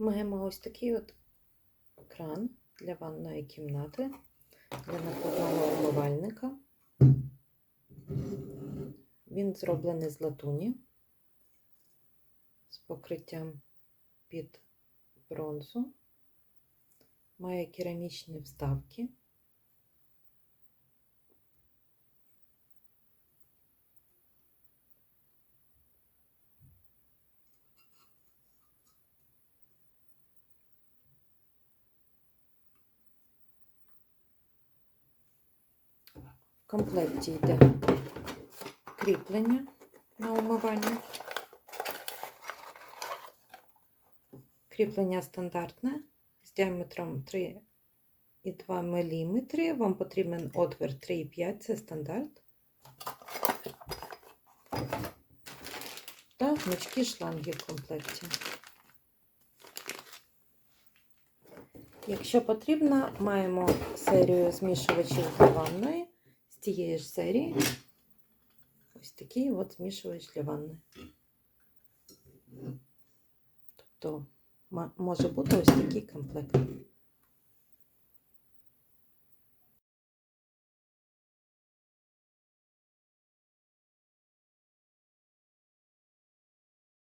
Маємо ось такий от кран для ванної кімнати, для накладного умивальника. Він зроблений з латуні з покриттям під бронзу. Має керамічні вставки. Комплекті йде кріплення на умивання. Кріплення стандартне з діаметром 3,2 мм. Вам потрібен отвір 3,5 це стандарт. Та гнучкі шланги в комплекті. Якщо потрібно, маємо серію змішувачів для ванної тієї ж серії. Ось такий от змішувач для ванни. Тобто може бути ось такий комплект.